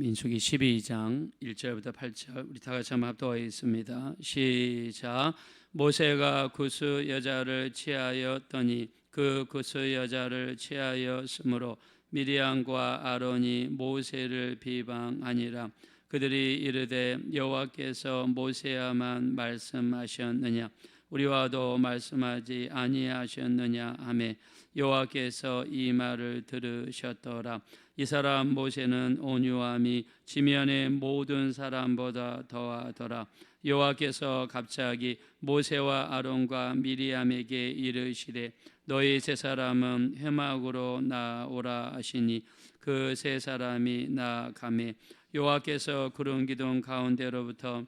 민수기 12장 1절부터 8절 우리 다 같이 한번 합독하겠습니다. 시작. 모세가 구스 여자를 취하였더니 그 구스 여자를 취하였으므로 미리암과 아론이 모세를 비방하니라. 그들이 이르되 여호와께서 모세야만 말씀하셨느냐 우리와도 말씀하지 아니하셨느냐 하매 여호와께서 이 말을 들으셨더라. 이 사람 모세는 온유함이 지면의 모든 사람보다 더하더라. 여호와께서 갑자기 모세와 아론과 미리암에게 이르시되 너희 세 사람은 회막으로 나오라 하시니 그 세 사람이 나가매 여호와께서 구름 기둥 가운데로부터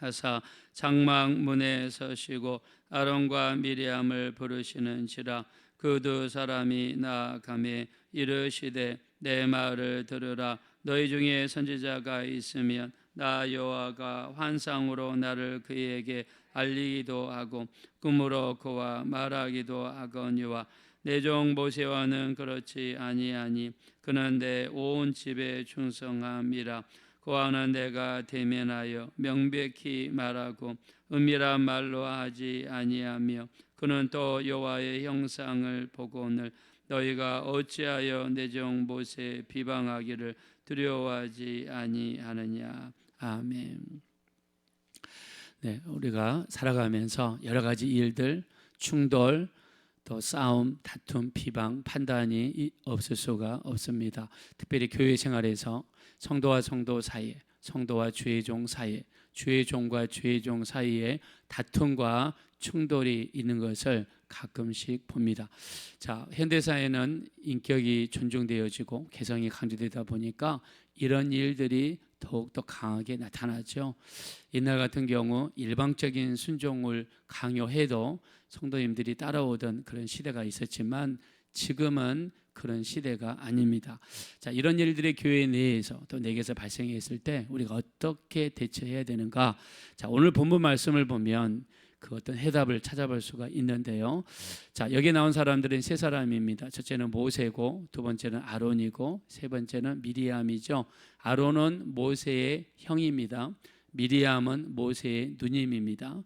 하사 장막 문에 서시고 아론과 미리암을 부르시는지라 그 두 사람이 나아가매 이르시되 내 말을 들으라. 너희 중에 선지자가 있으면 나 여호와가 환상으로 나를 그에게 알리기도 하고 꿈으로 그와 말하기도 하거니와 내 종 모세와는 그렇지 아니하니 그는 내 온 집에 충성함이라. 그와는 내가 대면하여 명백히 말하고 은밀한 말로 하지 아니하며 그는 또 여호와의 형상을 보고는 너희가 어찌하여 내 종 모세 비방하기를 두려워하지 아니하느냐 아멘. 네, 우리가 살아가면서 여러 가지 일들, 충돌, 또 싸움, 다툼, 비방, 판단이 없을 수가 없습니다. 특별히 교회 생활에서 성도와 성도 사이에, 성도와 주의 종 사이에, 주의 종과 주의 종 사이에 다툼과 충돌이 있는 것을 가끔씩 봅니다. 자, 현대 사회는 인격이 존중되어지고 개성이 강조되다 보니까 이런 일들이 더욱더 강하게 나타나죠. 옛날 같은 경우 일방적인 순종을 강요해도 성도님들이 따라오던 그런 시대가 있었지만 지금은 그런 시대가 아닙니다. 자, 이런 일들이 교회 내에서 또 내게서 발생했을 때 우리가 어떻게 대처해야 되는가? 자, 오늘 본문 말씀을 보면 그 어떤 해답을 찾아볼 수가 있는데요. 자, 여기 나온 사람들은 세 사람입니다. 첫째는 모세고, 두 번째는 아론이고, 세 번째는 미리암이죠. 아론은 모세의 형입니다. 미리암은 모세의 누님입니다.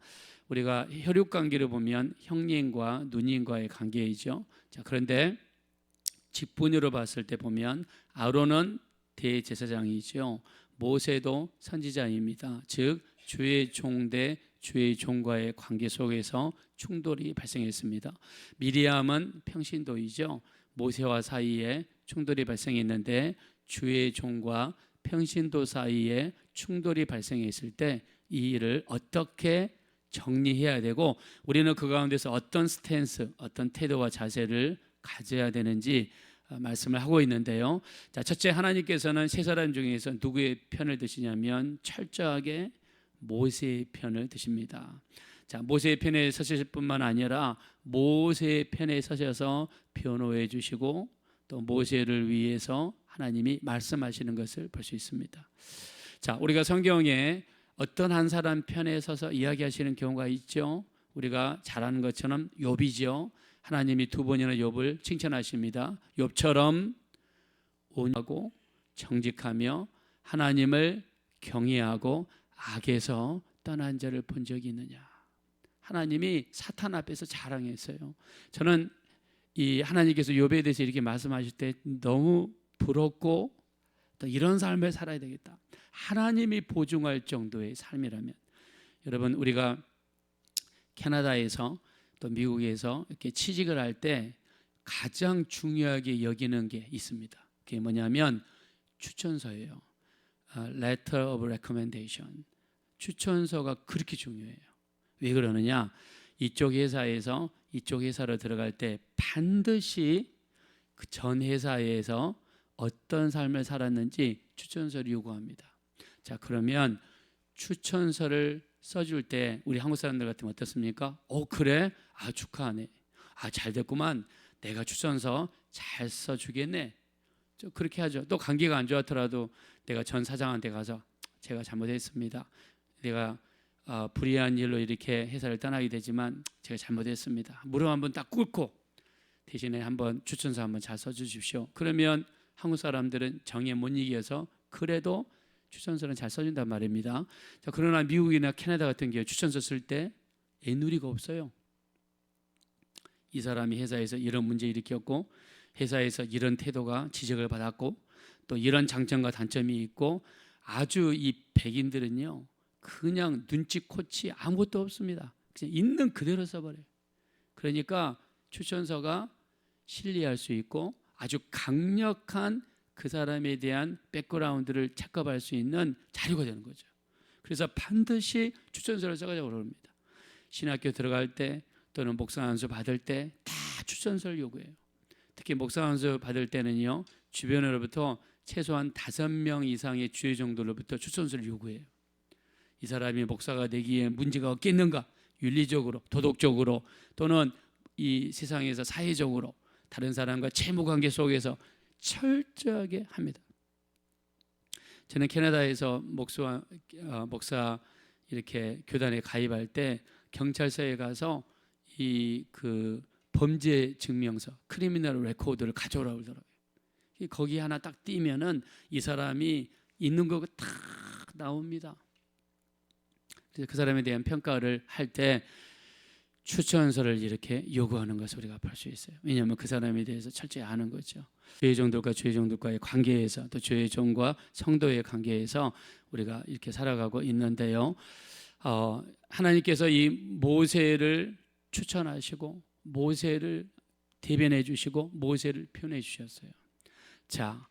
우리가 혈육 관계를 보면 형님과 누님과의 관계이죠. 자, 그런데 직분으로 봤을 때 보면 아론은 대제사장이죠. 모세도 선지자입니다. 즉 주의 종대 주의 종과의 관계 속에서 충돌이 발생했습니다. 미리암은 평신도이죠. 모세와 사이에 충돌이 발생했는데 주의 종과 평신도 사이에 충돌이 발생했을 때 이 일을 어떻게 정리해야 되고 우리는 그 가운데서 어떤 스탠스, 어떤 태도와 자세를 가져야 되는지 어, 말씀을 하고 있는데요. 자, 첫째 하나님께서는 세 사람 중에서 누구의 편을 드시냐면 철저하게 모세의 편을 드십니다. 자, 모세의 편에 서실 뿐만 아니라 모세의 편에 서셔서 변호해 주시고 또 모세를 위해서 하나님이 말씀하시는 것을 볼 수 있습니다. 자, 우리가 성경에 어떤 한 사람 편에 서서 이야기하시는 경우가 있죠. 우리가 잘 아는 것처럼 욥이죠. 하나님이 두 번이나 욥을 칭찬하십니다. 욥처럼 온하고 정직하며 하나님을 경외하고 악에서 떠난 자를 본 적이 있느냐? 하나님이 사탄 앞에서 자랑했어요. 저는 이 하나님께서 욥에 대해서 이렇게 말씀하실 때 너무 부럽고 또 이런 삶을 살아야 되겠다. 하나님이 보증할 정도의 삶이라면 여러분 우리가 캐나다에서 또 미국에서 이렇게 취직을 할 때 가장 중요하게 여기는 게 있습니다. 그게 뭐냐면 추천서예요. letter of recommendation. 추천서가 그렇게 중요해요. 왜 그러느냐? 이쪽 회사에서 이쪽 회사로 들어갈 때 반드시 그 전 회사에서 어떤 삶을 살았는지 추천서를 요구합니다. 자, 그러면 추천서를 써줄 때 우리 한국 사람들 같으면 어떻습니까? 어, 그래? 아, 축하하네. 아, 잘 됐구만. 내가 추천서 잘 써주겠네. 그렇게 하죠. 또 관계가 안 좋았더라도 내가 전 사장한테 가서 제가 잘못했습니다. 내가 어, 불의한 일로 이렇게 회사를 떠나게 되지만 제가 잘못했습니다. 무릎 한번 딱 꿇고 대신에 한번 추천서 한번 잘 써주십시오. 그러면 한국 사람들은 정에 못 이겨서 그래도 추천서는 잘 써준단 말입니다. 자, 그러나 미국이나 캐나다 같은 경우 추천서 쓸 때 애누리가 없어요. 이 사람이 회사에서 이런 문제 일으켰고 회사에서 이런 태도가 지적을 받았고 또 이런 장점과 단점이 있고 아주 이 백인들은요 그냥 눈치 코치 아무것도 없습니다. 그냥 있는 그대로 써버려요. 그러니까 추천서가 신뢰할 수 있고 아주 강력한 그 사람에 대한 백그라운드를 체크할 수 있는 자료가 되는 거죠. 그래서 반드시 추천서를 써가자고 그럽니다. 신학교 들어갈 때 또는 목사 안수 받을 때 다 추천서를 요구해요. 특히 목사 안수 받을 때는요 주변으로부터 최소한 다섯 명 이상의 주의 정도로부터 추천서를 요구해요. 이 사람이 목사가 되기에 문제가 없겠는가? 윤리적으로, 도덕적으로 또는 이 세상에서 사회적으로 다른 사람과 채무 관계 속에서 철저하게 합니다. 저는 캐나다에서 목사 어, 목사 이렇게 교단에 가입할 때 경찰서에 가서 이 그 범죄 증명서 크리미널 레코드를 가져오라고 그러더라고요. 거기 하나 딱 띄면은 이 사람이 있는 거가 딱 나옵니다. 그래서 그 사람에 대한 평가를 할 때 추천서를 이렇게 요구하는 것을 우리가 볼 수 있어요. 왜냐하면 그 사람에 대해서 철저히 아는 거죠. 죄의 종들과 죄의 종들과의 관계에서 또 죄의 종과 성도의 관계에서 우리가 이렇게 살아가고 있는데요. 어, 하나님께서 이 모세를 추천하시고 모세를 대변해 주시고 모세를 표현해 주셨어요. 자,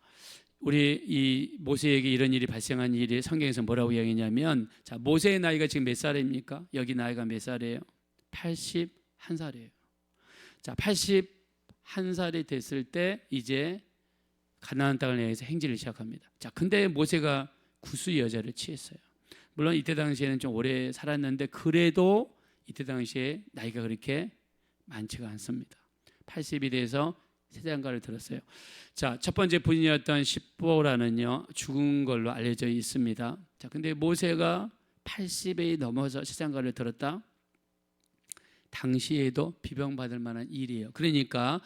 우리 이 모세에게 이런 일이 발생한 일이 성경에서 뭐라고 이야기냐면 자, 모세의 나이가 지금 몇 살입니까? 여기 나이가 몇 살이에요? 81살이에요. 자, 81살이 됐을 때 이제 가나안 땅을 향해서 행진을 시작합니다. 자, 근데 모세가 구수 여자를 취했어요. 물론 이때 당시에는 좀 오래 살았는데 그래도 이때 당시에 나이가 그렇게 많지가 않습니다. 80이 돼서 세장가를 들었어요. 자, 첫 번째 부인이었던 십보라는요 죽은 걸로 알려져 있습니다. 자, 근데 모세가 80에 넘어서 세장가를 들었다. 당시에도 비방받을 만한 일이에요. 그러니까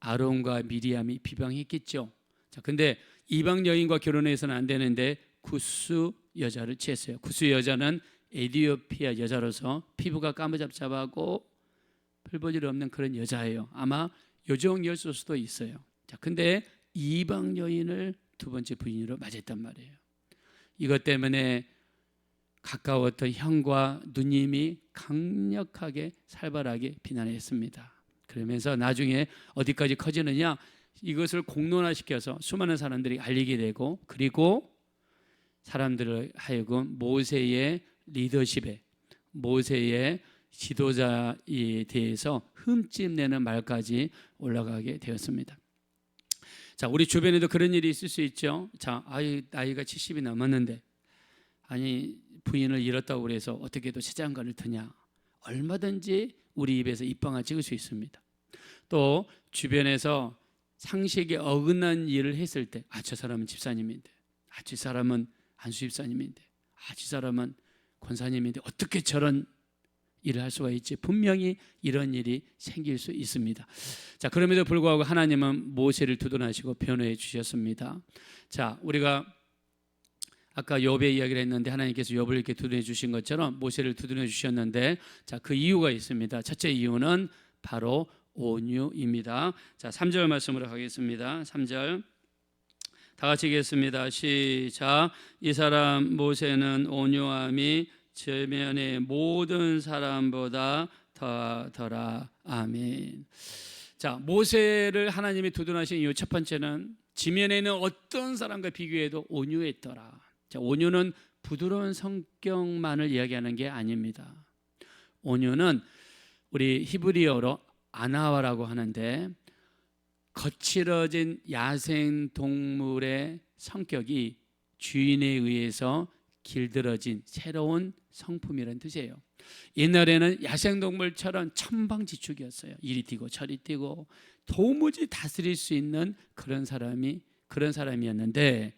아론과 미리암이 비방했겠죠. 자, 근데 이방 여인과 결혼해서는 안 되는데 구스 여자를 취했어요. 구스 여자는 에디오피아 여자로서 피부가 까무잡잡하고 별볼일 없는 그런 여자예요. 아마 요정이었을 수도 있어요. 자, 근데 이방 여인을 두 번째 부인으로 맞았단 말이에요. 이것 때문에 가까웠던 형과 누님이 강력하게 살벌하게 비난했습니다. 그러면서 나중에 어디까지 커지느냐 이것을 공론화시켜서 수많은 사람들이 알리게 되고 그리고 사람들을 하여금 모세의 리더십에 모세의 지도자에 대해서 흠집내는 말까지 올라가게 되었습니다. 자, 우리 주변에도 그런 일이 있을 수 있죠. 자, 아이 나이가 70이 넘었는데 아니 부인을 잃었다고 그래서 어떻게도 시장가를 드냐? 얼마든지 우리 입에서 입방아 찍을 수 있습니다. 또 주변에서 상식에 어긋난 일을 했을 때, 아, 저 사람은 집사님인데, 아, 저 사람은 안수 집사님인데, 아, 저 사람은 권사님인데 어떻게 저런 일을 할 수가 있지? 분명히 이런 일이 생길 수 있습니다. 자, 그럼에도 불구하고 하나님은 모세를 두둔하시고 변호해 주셨습니다. 자, 우리가 아까 욥의 이야기를 했는데 하나님께서 욥을 이렇게 두둔해 주신 것처럼 모세를 두둔해 주셨는데 자, 그 이유가 있습니다. 첫째 이유는 바로 온유입니다. 자, 3절 말씀으로 가겠습니다. 3절 다 같이 읽겠습니다. 시작. 이 사람 모세는 온유함이 저면의 모든 사람보다 더더라. 아멘. 자, 모세를 하나님이 두둔하신 이유 첫 번째는 지면에 는 어떤 사람과 비교해도 온유했더라. 자, 온유는 부드러운 성격만을 이야기하는 게 아닙니다. 온유는 우리 히브리어로 아나와라고 하는데 거칠어진 야생 동물의 성격이 주인에 의해서 길들어진 새로운 성품이라는 뜻이에요. 옛날에는 야생동물처럼 천방지축이었어요. 이리 뛰고 저리 뛰고 도무지 다스릴 수 있는 그런 사람이 그런 사람이었는데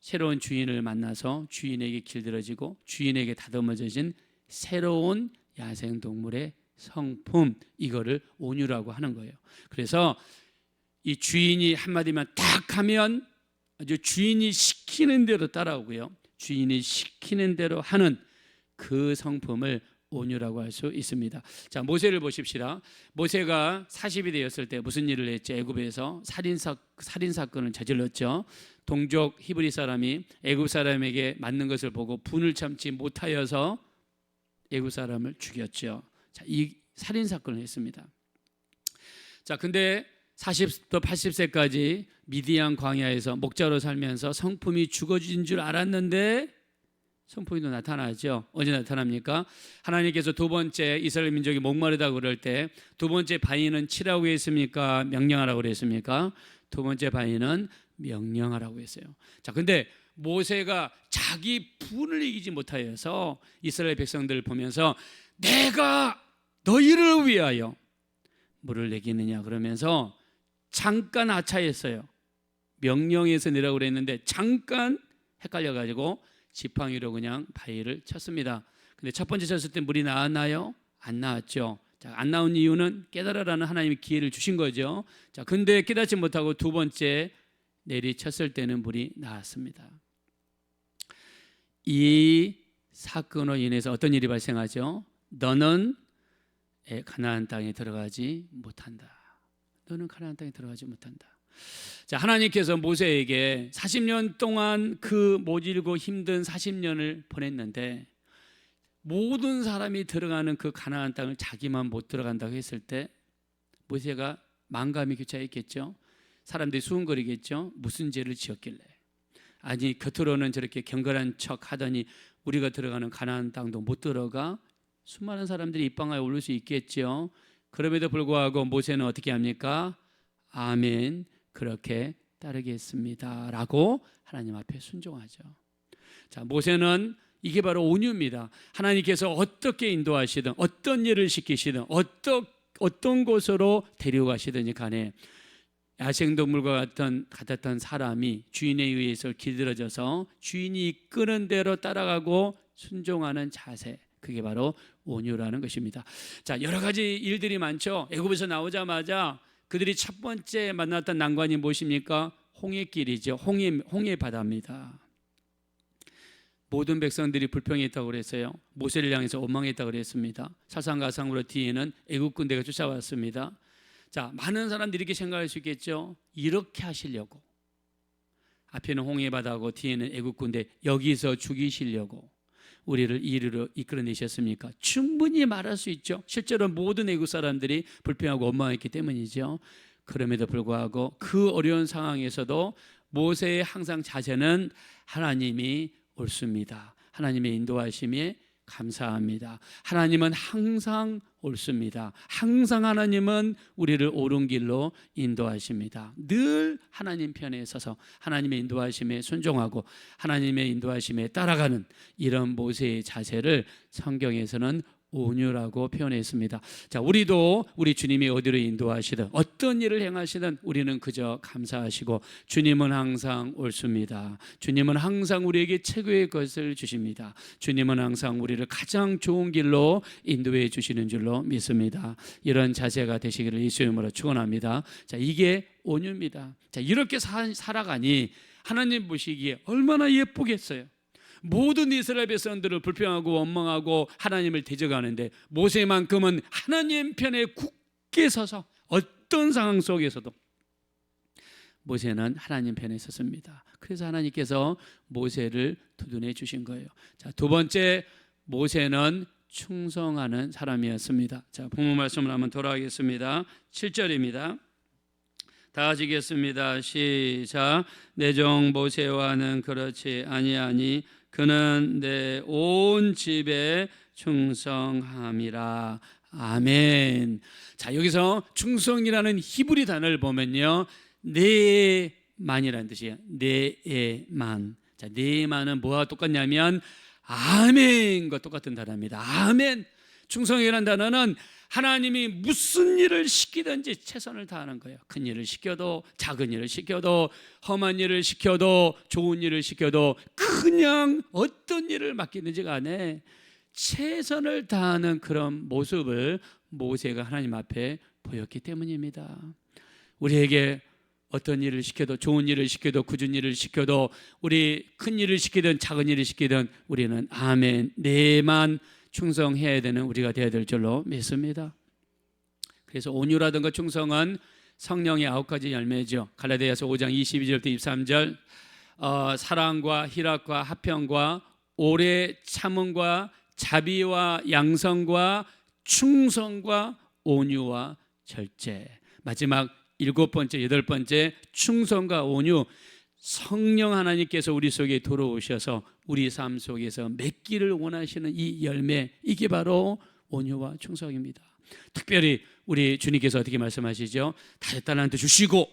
새로운 주인을 만나서 주인에게 길들어지고 주인에게 다듬어진 새로운 야생 동물의 성품 이거를 온유라고 하는 거예요. 그래서 이 주인이 한마디만 딱 하면 아주 주인이 시키는 대로 따라오고요. 주인이 시키는 대로 하는 그 성품을 온유라고 할 수 있습니다. 자, 모세를 보십시다. 모세가 40이 되었을 때 무슨 일을 했죠? 애굽에서 살인 사 살인 사건을 저질렀죠. 동족 히브리 사람이 애굽 사람에게 맞는 것을 보고 분을 참지 못하여서 애굽 사람을 죽였죠. 자, 이 살인 사건을 했습니다. 자, 근데 40부터 80세까지 미디안 광야에서 목자로 살면서 성품이 죽어진 줄 알았는데 또 나타나죠. 언제 나타납니까? 하나님께서 두 번째 이스라엘 민족이 목마르다 그럴 때 두 번째 바위는 치라고 했습니까? 명령하라고 그랬습니까? 두 번째 바위는 명령하라고 했어요. 자, 근데 모세가 자기 분을 이기지 못하여서 이스라엘 백성들을 보면서 내가 너희를 위하여 물을 내기느냐 그러면서 잠깐 하차했어요. 명령에서 내라고 그랬는데 잠깐 헷갈려 가지고 지팡이로 그냥 바위를 쳤습니다. 근데 첫 번째 쳤을 때 물이 나왔나요? 안 나왔죠. 자, 안 나온 이유는 깨달아라는 하나님이 기회를 주신 거죠. 자, 근데 깨닫지 못하고 두 번째 내리쳤을 때는 물이 나왔습니다. 이 사건으로 인해서 어떤 일이 발생하죠? 너는 가나안 땅에 들어가지 못한다. 너는 가나안 땅에 들어가지 못한다. 자, 하나님께서 모세에게 40년 동안 그 모질고 힘든 40년을 보냈는데 모든 사람이 들어가는 그 가나안 땅을 자기만 못 들어간다고 했을 때 모세가 망감이 교차했겠죠. 사람들이 수군거리겠죠. 무슨 죄를 지었길래? 아니 겉으로는 저렇게 경건한 척 하더니 우리가 들어가는 가나안 땅도 못 들어가 수많은 사람들이 입방아에 오를 수 있겠죠. 그럼에도 불구하고 모세는 어떻게 합니까? 아멘. 그렇게 따르겠습니다 라고 하나님 앞에 순종하죠. 자, 모세는 이게 바로 온유입니다. 하나님께서 어떻게 인도하시든 어떤 일을 시키시든 어떤 어떤 곳으로 데려가시든지 간에 야생동물과 같은 같았던 사람이 주인에 의해서 길들어져서 주인이 이끄는 대로 따라가고 순종하는 자세 그게 바로 온유라는 것입니다. 자 여러 가지 일들이 많죠. 애굽에서 나오자마자 그들이 첫 번째 만났던 난관이 무엇입니까? 홍해길이죠. 홍해 홍해 바다입니다. 모든 백성들이 불평했다고 그랬어요. 모세를 향해서 원망했다고 그랬습니다. 사상가상으로 뒤에는 애국 군대가 쫓아왔습니다. 자, 많은 사람들이 이렇게 생각할 수 있겠죠. 이렇게 하시려고. 앞에는 홍해 바다고 뒤에는 애국 군대 여기서 죽이시려고 우리를 이리로 이끌어내셨습니까? 충분히 말할 수 있죠. 실제로 모든 애국 사람들이 불평하고 원망했기 때문이죠. 그럼에도 불구하고 그 어려운 상황에서도 모세의 항상 자세는 하나님이 옳습니다. 하나님의 인도하심에 감사합니다. 하나님은 항상 옳습니다. 항상 하나님은 우리를 옳은 길로 인도하십니다. 늘 하나님 편에 서서 하나님의 인도하심에 순종하고 하나님의 인도하심에 따라가는 이런 모세의 자세를 성경에서는 온유라고 표현했습니다. 자, 우리도 우리 주님이 어디로 인도하시든 어떤 일을 행하시든 우리는 그저 감사하시고 주님은 항상 옳습니다. 주님은 항상 우리에게 최고의 것을 주십니다. 주님은 항상 우리를 가장 좋은 길로 인도해 주시는 줄로 믿습니다. 이런 자세가 되시기를 예수 이름으로 축원합니다. 자, 이게 온유입니다. 자, 이렇게 사, 살아가니 하나님 보시기에 얼마나 예쁘겠어요. 모든 이스라엘 백성들을 불평하고 원망하고 하나님을 대적하는데 모세만큼은 하나님 편에 굳게 서서 어떤 상황 속에서도 모세는 하나님 편에 섰습니다. 그래서 하나님께서 모세를 두둔해 주신 거예요. 자, 두 번째 모세는 충성하는 사람이었습니다. 자, 부모 말씀을 한번 돌아가겠습니다. 7절입니다. 다 하시겠습니다. 시작. 내종 모세와는 그렇지 아니하니 그는 내 온 집에 충성함이라. 아멘. 자, 여기서 충성이라는 히브리 단어를 보면요. 네만이라는 뜻이에요. 네에만. 자, 네만은 뭐와 똑같냐면 아멘과 똑같은 단어입니다. 아멘. 충성이라는 단어는 하나님이 무슨 일을 시키든지 최선을 다하는 거예요. 큰 일을 시켜도 작은 일을 시켜도 험한 일을 시켜도 좋은 일을 시켜도 그냥 어떤 일을 맡기든지 간에 최선을 다하는 그런 모습을 모세가 하나님 앞에 보였기 때문입니다. 우리에게 어떤 일을 시켜도 좋은 일을 시켜도 굳은 일을 시켜도 우리 큰 일을 시키든 작은 일을 시키든 우리는 아멘 내만 충성해야 되는 우리가 되어야 될 줄로 믿습니다. 그래서 온유라든가 충성은 성령의 아홉 가지 열매죠. 갈라디아서 5장 22절부터 23절 어, 사랑과 희락과 화평과 오래 참음과 자비와 양성과 충성과 온유와 절제. 마지막 일곱 번째, 여덟 번째 충성과 온유. 성령 하나님께서 우리 속에 들어오셔서 우리 삶 속에서 맺기를 원하시는 이 열매 이게 바로 온유와 충성입니다. 특별히 우리 주님께서 어떻게 말씀하시죠? 다섯 달란트 주시고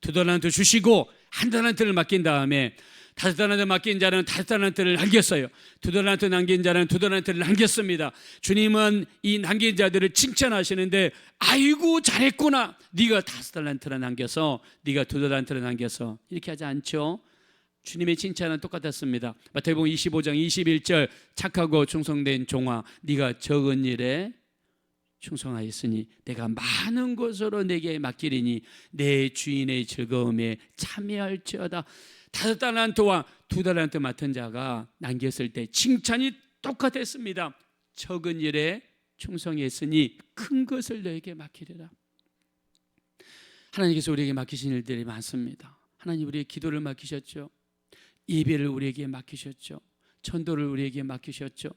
두 달란트 주시고 한 달란트를 맡긴 다음에 다섯 달란트 맡긴 자는 다섯 달란트를 남겼어요. 두 달란트 남긴 자는 두 달란트를 남겼습니다. 주님은 이 남긴 자들을 칭찬하시는데 아이고 잘했구나. 네가 다섯 달란트를 남겨서 네가 두 달란트를 남겨서 이렇게 하지 않죠. 주님의 칭찬은 똑같았습니다. 마태복음 25장 21절 착하고 충성된 종아 네가 적은 일에 충성하였으니 내가 많은 것으로 내게 맡기리니 내 주인의 즐거움에 참여할지어다. 다섯 달란트와 두 달란트 맡은 자가 남겼을 때 칭찬이 똑같았습니다. 적은 일에 충성했으니 큰 것을 너에게 맡기리라. 하나님께서 우리에게 맡기신 일들이 많습니다. 하나님 우리의 기도를 맡기셨죠. 예배를 우리에게 맡기셨죠. 전도를 우리에게 맡기셨죠.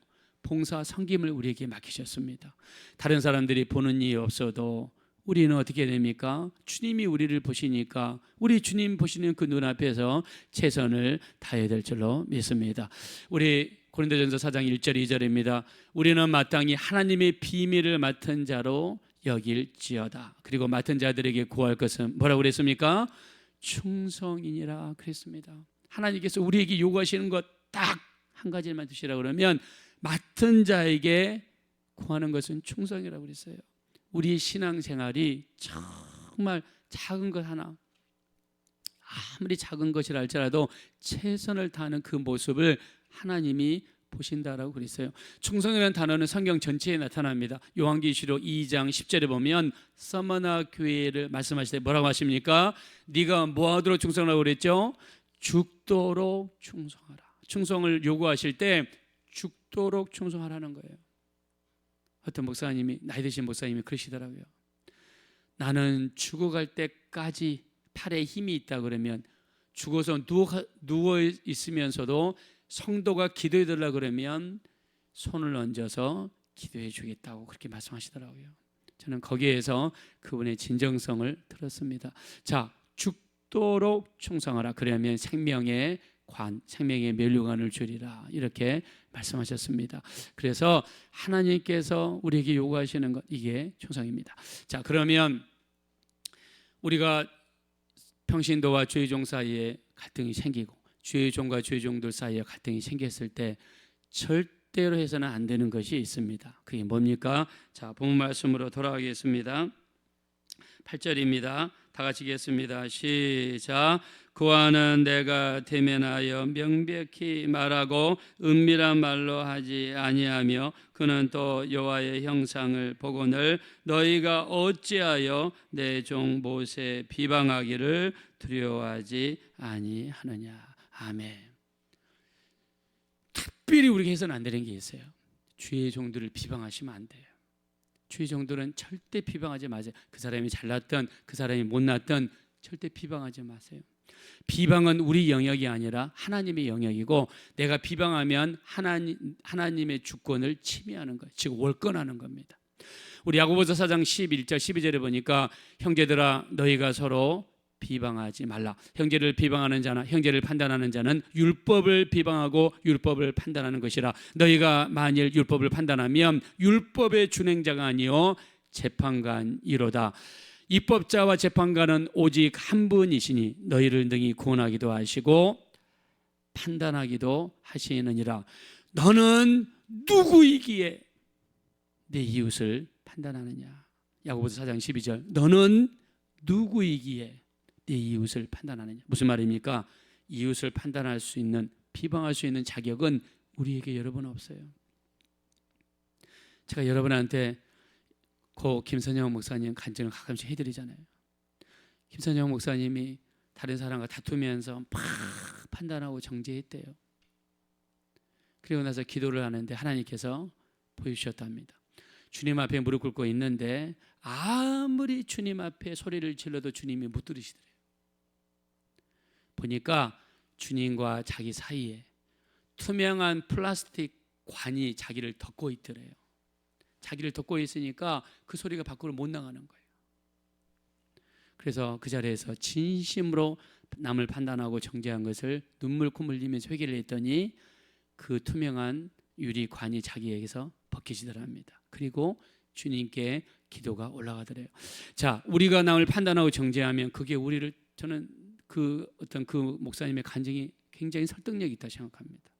봉사 섬김을 우리에게 맡기셨습니다. 다른 사람들이 보는 일이 없어도 우리는 어떻게 됩니까? 주님이 우리를 보시니까 우리 주님 보시는 그 눈앞에서 최선을 다해야 될 줄로 믿습니다. 우리 고린도전서 4장 1절 2절입니다. 우리는 마땅히 하나님의 비밀을 맡은 자로 여길지어다. 그리고 맡은 자들에게 구할 것은 뭐라고 그랬습니까? 충성이니라 그랬습니다. 하나님께서 우리에게 요구하시는 것 딱 한 가지만 드시라 그러면 맡은 자에게 구하는 것은 충성이라고 그랬어요. 우리 신앙생활이 정말 작은 것 하나 아무리 작은 것이라 할지라도 최선을 다하는 그 모습을 하나님이 보신다라고 그랬어요. 충성이라는 단어는 성경 전체에 나타납니다. 요한계시록 2장 10절에 보면 서머나 교회를 말씀하실 때 뭐라고 하십니까? 네가 뭐하도록 충성하라고 그랬죠? 죽도록 충성하라. 충성을 요구하실 때 죽도록 충성하라는 거예요. 어떤 목사님이 나이 드신 목사님이 그러시더라고요. 나는 죽어갈 때까지 팔에 힘이 있다 그러면 죽어서 누워, 누워 있으면서도 성도가 기도해 달라 그러면 손을 얹어서 기도해 주겠다고 그렇게 말씀하시더라고요. 저는 거기에서 그분의 진정성을 들었습니다. 자, 죽도록 충성하라. 그러면 생명의 관, 생명의 멸류관을 주리라. 이렇게 말씀하셨습니다. 그래서 하나님께서 우리에게 요구하시는 것 이게 충성입니다. 자, 그러면 우리가 평신도와 죄종 사이에 갈등이 생기고 죄종과 죄종들 사이에 갈등이 생겼을 때 절대로 해서는 안 되는 것이 있습니다. 그게 뭡니까? 자, 본 말씀으로 돌아가겠습니다. 8절입니다. 다 같이 읽겠습니다. 시작. 그와는 내가 대면하여 명백히 말하고 은밀한 말로 하지 아니하며 그는 또 여호와의 형상을 보고늘 너희가 어찌하여 내 종 모세 비방하기를 두려워하지 아니하느냐. 아멘. 특별히 우리가 해서는 안 되는 게 있어요. 주의 종들을 비방하시면 안 돼요. 주의 종들은 절대 비방하지 마세요. 그 사람이 잘났던 그 사람이 못났던 절대 비방하지 마세요. 비방은 우리 영역이 아니라 하나님의 영역이고 내가 비방하면 하나님 하나님의 주권을 침해하는 거예요. 즉 월권하는 겁니다. 우리 야고보서 4장 11절 12절에 보니까 형제들아 너희가 서로 비방하지 말라. 형제를 비방하는 자나 형제를 판단하는 자는 율법을 비방하고 율법을 판단하는 것이라. 너희가 만일 율법을 판단하면 율법의 준행자가 아니요 재판관이로다. 입법자와 재판관은 오직 한 분이시니 너희를 능히 구원하기도 하시고 판단하기도 하시느니라. 너는 누구이기에 내 이웃을 판단하느냐? 야고보서 4장 12절. 너는 누구이기에 내 이웃을 판단하느냐? 무슨 말입니까? 이웃을 판단할 수 있는 비방할 수 있는 자격은 우리에게 여러분 없어요. 제가 여러분한테 고 김선영 목사님 간증을 가끔씩 해드리잖아요. 김선영 목사님이 다른 사람과 다투면서 막 판단하고 정죄했대요. 그리고 나서 기도를 하는데 하나님께서 보여주셨답니다. 주님 앞에 무릎 꿇고 있는데 아무리 주님 앞에 소리를 질러도 주님이 못 들으시더래요. 보니까 주님과 자기 사이에 투명한 플라스틱 관이 자기를 덮고 있더래요. 자기를 덮고 있으니까 그 소리가 밖으로 못 나가는 거예요. 그래서 그 자리에서 진심으로 남을 판단하고 정죄한 것을 눈물 콧물 흘리면서 회개를 했더니 그 투명한 유리관이 자기에게서 벗겨지더랍니다. 그리고 주님께 기도가 올라가더래요. 자, 우리가 남을 판단하고 정죄하면 그게 우리를 저는 그 어떤 그 목사님의 간증이 굉장히 설득력이 있다 생각합니다.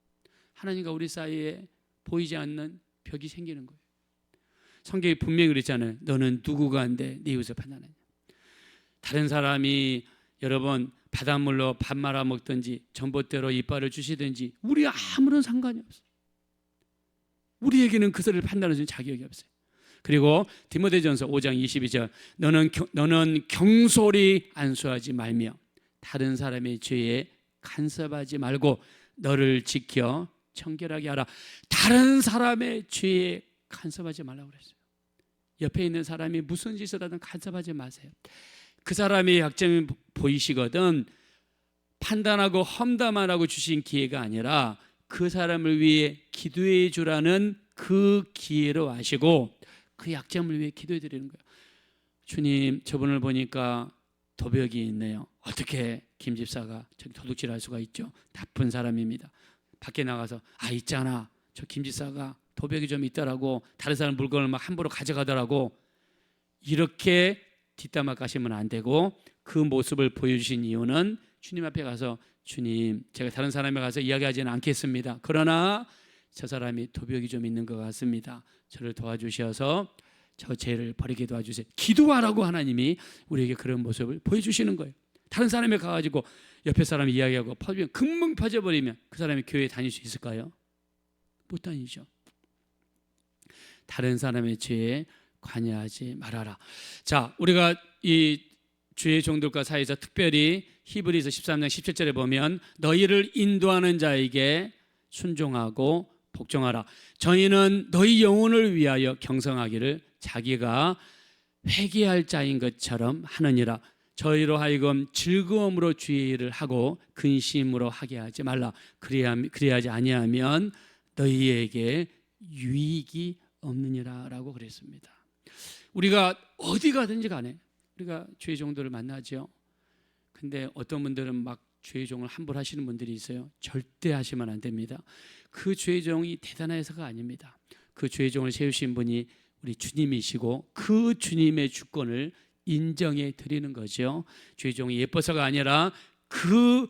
하나님과 우리 사이에 보이지 않는 벽이 생기는 거예요. 성경이 분명히 그랬잖아요. 너는 누구가 한데 네 이웃을 판단하냐. 다른 사람이 여러분 바닷물로 밥 말아 먹든지 전봇대로 이빨을 주시든지 우리 아무런 상관이 없어요. 우리에게는 그수 있는 자격이 없어요. 그리고 디모데전서 5장 22절 너는 경, 너는 경솔히 안수하지 말며 다른 사람의 죄에 간섭하지 말고 너를 지켜 청결하게 하라. 다른 사람의 죄에 간섭하지 말라고 그랬어요. 옆에 있는 사람이 무슨 짓을 하든 간섭하지 마세요. 그 사람의 약점이 보이시거든 판단하고 험담하라고 주신 기회가 아니라 그 사람을 위해 기도해 주라는 그 기회로 아시고 그 약점을 위해 기도해 드리는 거예요. 주님, 저분을 보니까 도벽이 있네요. 어떻게 김 집사가 저기 도둑질할 수가 있죠? 나쁜 사람입니다. 밖에 나가서 아 있잖아. 저 김 집사가 도벽이 좀 있더라고. 다른 사람 물건을 막 함부로 가져가더라고. 이렇게 뒷담화 까시면 안 되고 그 모습을 보여주신 이유는 주님 앞에 가서 주님 제가 다른 사람에 가서 이야기하지는 않겠습니다. 그러나 저 사람이 도벽이 좀 있는 것 같습니다. 저를 도와주셔서 저 죄를 버리게 도와주세요. 기도하라고 하나님이 우리에게 그런 모습을 보여주시는 거예요. 다른 사람에 가가지고 옆에 사람 이야기하고 퍼지면 금방 퍼져버리면 그 사람이 교회 다닐 수 있을까요? 못 다니죠. 다른 사람의 죄에 관여하지 말아라. 자, 우리가 이 주의 종들과 사이에서 특별히 히브리서 13장 17절에 보면 너희를 인도하는 자에게 순종하고 복종하라. 저희는 너희 영혼을 위하여 경성하기를 자기가 회개할 자인 것처럼 하느니라. 저희로 하여금 즐거움으로 주의 일을 하고 근심으로 하게 하지 말라. 그래야 그래야지 아니하면 너희에게 유익이 없느니라라고 그랬습니다. 우리가 어디 가든지 간에 우리가 주의 종들을 만나죠. 근데 어떤 분들은 막 주의 종을 함부로 하시는 분들이 있어요. 절대 하시면 안 됩니다. 그 주의 종이 대단해서가 아닙니다. 그 주의 종을 세우신 분이 우리 주님이시고 그 주님의 주권을 인정해 드리는 거죠. 주의 종이 예뻐서가 아니라 그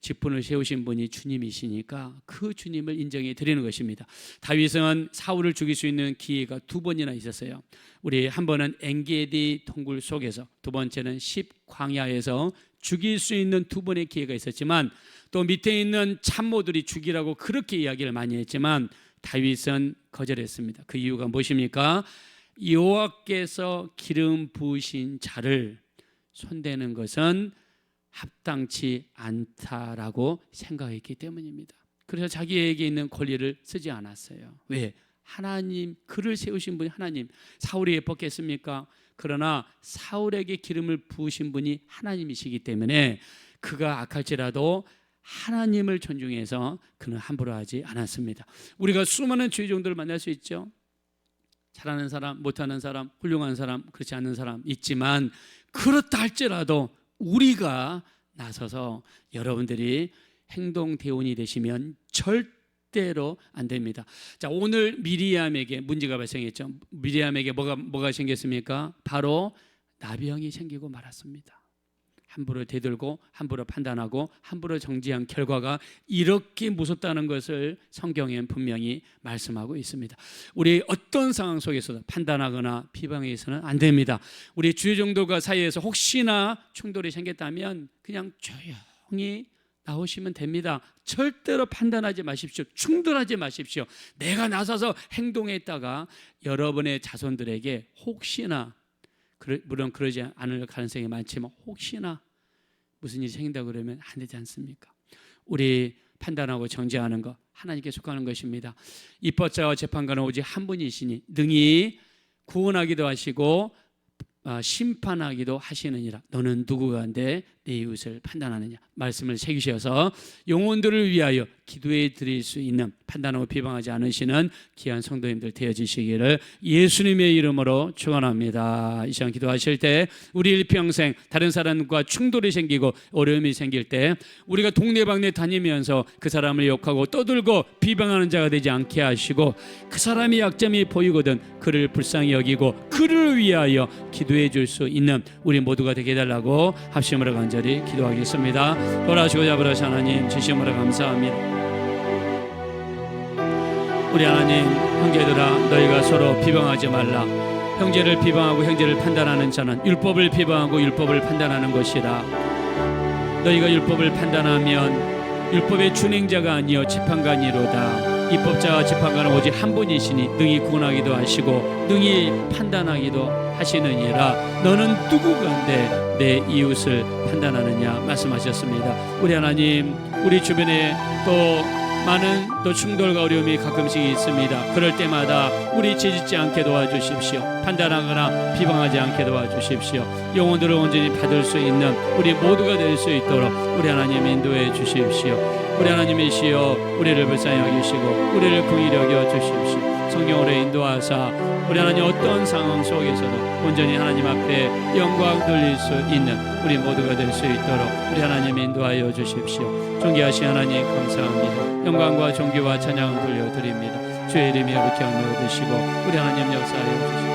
직분을 세우신 분이 주님이시니까 그 주님을 인정해 드리는 것입니다. 다윗은 사울을 죽일 수 있는 기회가 두 번이나 있었어요. 우리 한 번은 엔게디 동굴 속에서 두 번째는 십 광야에서 죽일 수 있는 두 번의 기회가 있었지만 또 밑에 있는 참모들이 죽이라고 그렇게 이야기를 많이 했지만 다윗은 거절했습니다. 그 이유가 무엇입니까? 여호와께서 기름 부으신 자를 손대는 것은 합당치 않다라고 생각했기 때문입니다. 그래서 자기에게 있는 권리를 쓰지 않았어요. 왜? 하나님 그를 세우신 분이 하나님 사울이 예뻤겠습니까? 그러나 사울에게 기름을 부으신 분이 하나님이시기 때문에 그가 악할지라도 하나님을 존중해서 그는 함부로 하지 않았습니다. 우리가 수많은 주의 종들을 만날 수 있죠. 잘하는 사람, 못하는 사람, 훌륭한 사람, 그렇지 않는 사람 있지만 그렇다 할지라도 우리가 나서서 여러분들이 행동 대원이 되시면 절대로 안 됩니다. 자, 오늘 미리암에게 문제가 발생했죠. 미리암에게 뭐가 뭐가 생겼습니까? 바로 나병이 생기고 말았습니다. 함부로 대들고 함부로 판단하고 함부로 정지한 결과가 이렇게 무섭다는 것을 성경엔 분명히 말씀하고 있습니다. 우리 어떤 상황 속에서도 판단하거나 비방해서는 안 됩니다. 우리 주의 정도가 사이에서 혹시나 충돌이 생겼다면 그냥 조용히 나오시면 됩니다. 절대로 판단하지 마십시오. 충돌하지 마십시오. 내가 나서서 행동했다가 여러분의 자손들에게 혹시나 물론 그러지 않을 가능성이 많지만 혹시나 무슨 일이 생긴다 그러면 안 되지 않습니까? 우리 판단하고 정죄하는 것 하나님께 속하는 것입니다. 입법자와 재판관은 오직 한 분이시니 능히 구원하기도 하시고 아, 심판하기도 하시느니라. 너는 누구가인데 내 이웃을 판단하느냐? 말씀을 새기셔서 영혼들을 위하여 기도해 드릴 수 있는 판단하고 비방하지 않으시는 귀한 성도님들 되어지시기를 예수님의 이름으로 축원합니다. 이 시간 기도하실 때 우리 일평생 다른 사람과 충돌이 생기고 어려움이 생길 때 우리가 동네방네 다니면서 그 사람을 욕하고 떠들고 비방하는 자가 되지 않게 하시고 그 사람의 약점이 보이거든 그를 불쌍히 여기고 그를 위하여 기도해 줄 수 있는 우리 모두가 되게 해달라고 합심으로 간절 히 기도하겠습니다. 돌아주고 잡으라시 하나님 주심으로 감사합니다. 우리 하나님 형제들아 너희가 서로 비방하지 말라 형제를 비방하고 형제를 판단하는 자는 율법을 비방하고 율법을 판단하는 것이라 너희가 율법을 판단하면 율법의 준행자가 아니요 재판관이로다 입법자와 재판관은 오직 한 분이시니 능히 구원하기도 하시고 능히 판단하기도 하시느니라. 너는 누구건데 내 이웃을 판단하느냐 말씀하셨습니다. 우리 하나님 우리 주변에 또 많은 또 충돌과 어려움이 가끔씩 있습니다. 그럴 때마다 우리 죄짓지 않게 도와주십시오. 판단하거나 비방하지 않게 도와주십시오. 영혼들을 온전히 받을 수 있는 우리 모두가 될 수 있도록 우리 하나님 인도해 주십시오. 우리 하나님이시여 우리를 불쌍히 여기시고 우리를 긍휼히 여겨 주십시오. 성령으로 인도하사 우리 하나님 어떤 상황 속에서도 온전히 하나님 앞에 영광 돌릴 수 있는 우리 모두가 될 수 있도록 우리 하나님 인도하여 주십시오. 존귀하신 하나님 감사합니다. 영광과 존귀와 찬양을 돌려드립니다. 주의 이름이 이렇게 얻으시고 우리 하나님 역사하여 주십시오.